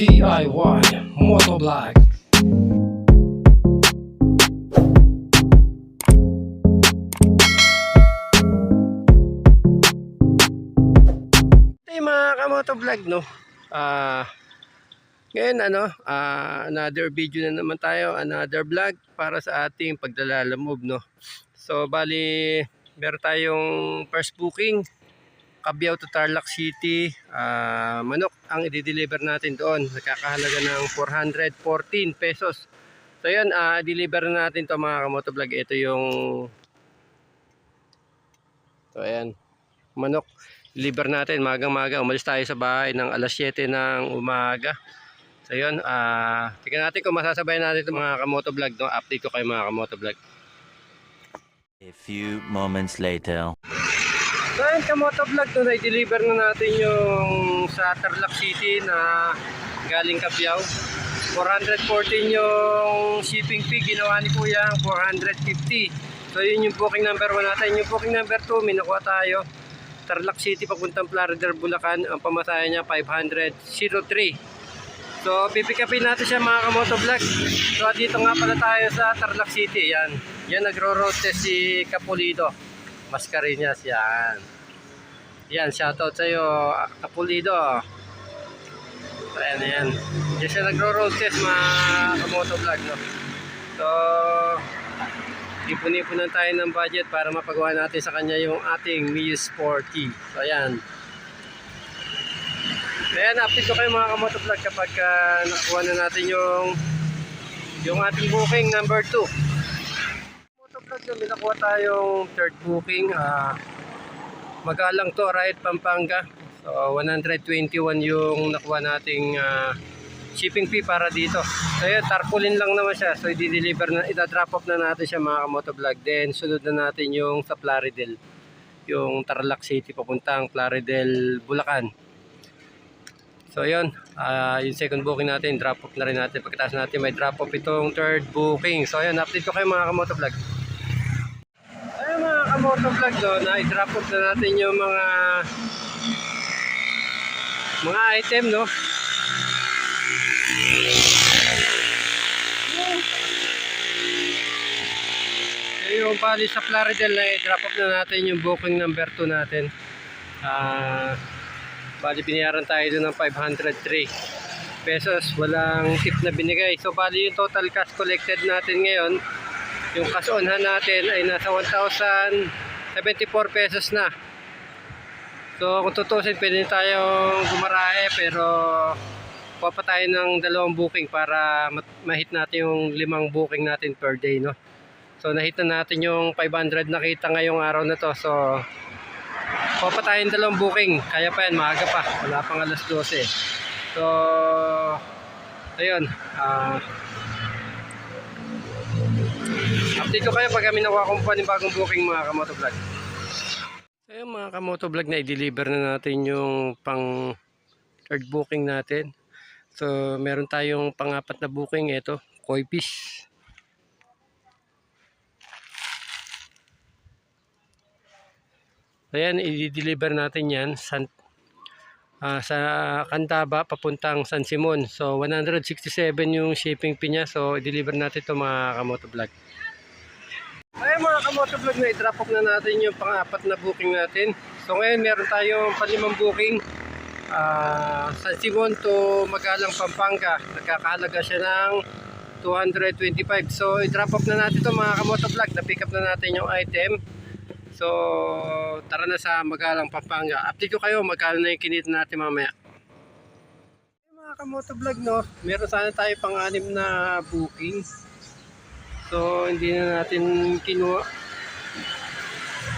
DIY Motovlog Hey mga kamotovlog no. Ah ngayon ano, ah, another video na naman tayo, another vlog para sa ating pagdalalamove no. So bali meron tayong first booking Cabiao to Tarlac City, ah, manok ang i-deliver natin doon. Nakakahalaga ng 414 pesos. So yun, ah, deliver na natin to mga kamotovlog. Ito yung So ayan, manok deliver natin magang-maga. Umalis tayo sa bahay ng alas 7 ng umaga. So yun, ah tingnan natin kung masasabay natin itong mga kamoto vlog. No? Update ko kayo mga kamoto vlog. A few moments later. So yun, kamoto vlog. No? deliver na natin yung sa Tarlac City na galing Cabiao. 414 yung shipping fee. Ginawa ni Kuya ang 450. So yun yung booking number 1 natin. Yung booking number 2, may nakuha tayo. Tarlac City papuntang Plaridel, Bulacan. Ang pamasaya niya 503. So pipikapin natin siya mga kamoto vlog. So dito nga pala tayo sa Tarlac City. Yan. Yan nagro-road test si Capulido. Mascarinas yan. Yan, shoutout sa iyo Capulido. So ayan. Yan siya nagro-road test mga kamoto vlog. No? So ipon-ipunan tayo ng budget para mapagawa natin sa kanya yung ating Mio Sporty. So ayan. Ayan, update ko kayo mga kamotovlog kapag uh, nakakuha na natin yung yung ating booking number 2. Motovlog na may nakuha tayong third booking. ah magalang to, Riot Pampanga. So 121 yung nakuha nating ah, shipping fee para dito. So yun, tarpaulin lang naman siya. So i-deliver na, ita-drop off na natin siya mga kamotovlog. Then sunod na natin yung sa Plaridel. Yung Tarlac City papuntang Plaridel, Bulacan. So yun, ah, yung second booking natin, drop off na rin natin. Pagkatapos natin may drop off itong third booking. So yun, update ko kayo mga kamotovlog. Kamotovlog no, na i-drop na natin yung mga mga item no. Yung bali sa Plaridel na i-drop off na natin yung booking number 2 natin. Ah, bali binayaran tayo doon ng 503 pesos. Walang tip na binigay. So bali yung total cash collected natin ngayon, yung cash onhan natin ay nasa 1,074 pesos na. So kung tutusin, pwede tayong gumarahe pero kuha tayo ng dalawang booking para ma-hit natin yung limang booking natin per day, no? So nahit na natin yung 500 nakita ngayong araw na to. So kuha tayo ng dalawang booking. Kaya pa yan, maaga pa. Wala pang alas 12. So ayun, ah update ko kayo pag kami nakuha kong panibagong booking mga kamoto vlog. So yun mga kamoto vlog na i-deliver na natin yung pang third booking natin. So meron tayong pangapat na booking ito, koi fish. Ayan, i-deliver natin yan sa, ah, sa Candaba papuntang San Simon. So 167 yung shipping fee niya. So i-deliver natin ito mga kamoto vlog. Ay mga kamoto vlog na i-drop off na natin yung pang-apat na booking natin. So ngayon meron tayong palimang booking. Ah, San Simon to Magalang Pampanga. Nagkakahalaga siya ng 225. So i-drop off na natin ito mga kamoto vlog. Na-pick up na natin yung item. So tara na sa Magalang Pampanga. Update ko kayo magkano na yung kinita natin mamaya. Ay, mga kamoto vlog no, meron sana tayo pang-anim na booking. So hindi na natin kinuha.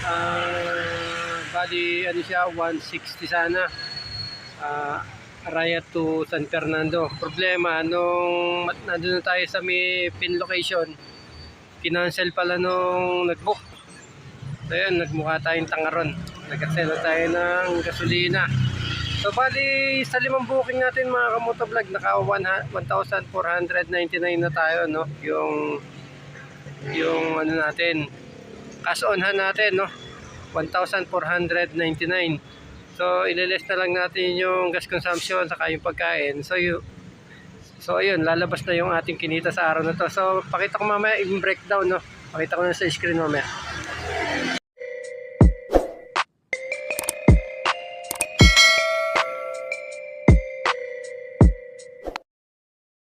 Ah, bali ano siya 160 sana. Ah, Araya to San Fernando. Problema nung nandun na tayo sa may pin location. Kinancel pala nung nag-book. So yun, nagmukha tayong tangaron. Nag-sell tayo ng gasolina. So bali sa limang booking natin mga kamotovlog naka 1,499 na tayo no. Yung yung ano natin cash onhan natin no 1,499 so ililis na lang natin yung gas consumption saka yung pagkain so yung So ayun, lalabas na yung ating kinita sa araw na to. So pakita ko mamaya yung breakdown no. Pakita ko na sa screen mamaya.